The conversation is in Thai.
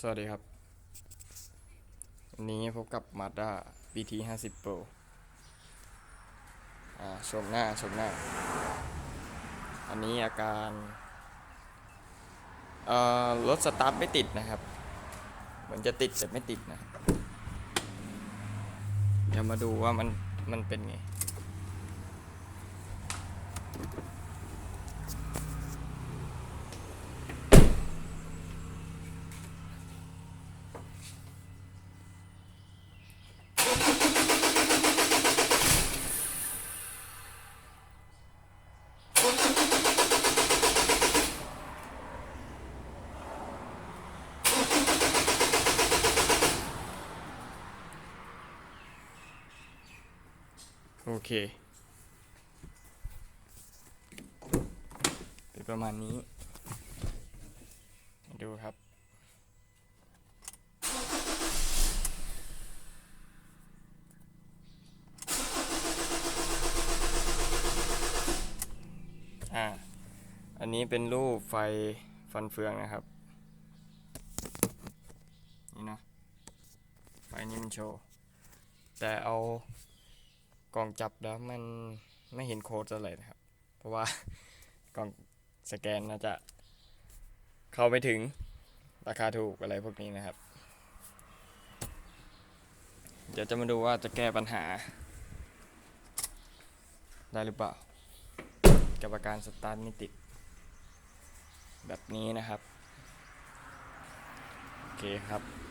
สวัสดีครับ วันนี้พบกับ Mazda BT 50 Pro อ่าชมหน้าชมหน้า อันนี้อาการเอ่อรถสตาร์ทไม่ติดนะครับ เหมือนจะติดแต่ไม่ติดนะเดี๋ยวมาดูว่ามันมันเป็นไง โอเคเป็นประมาณนี้ ดูครับ อ่า อันนี้เป็นรูปไฟฟันเฟืองนะครับ นี่นะ ไฟนี้มันโชว์แต่เอา กล่องจับแล้วมันไม่เห็นโค้ดอะไรนะครับ เพราะว่ากล่องสแกนน่าจะ เข้าไม่ถึงราคาถูกอะไรพวกนี้นะครับ เดี๋ยวจะมาดูว่าจะแก้ปัญหา ได้หรือเปล่า กับอาการสตาร์ทไม่ติด แบบนี้นะครับ โอเคครับ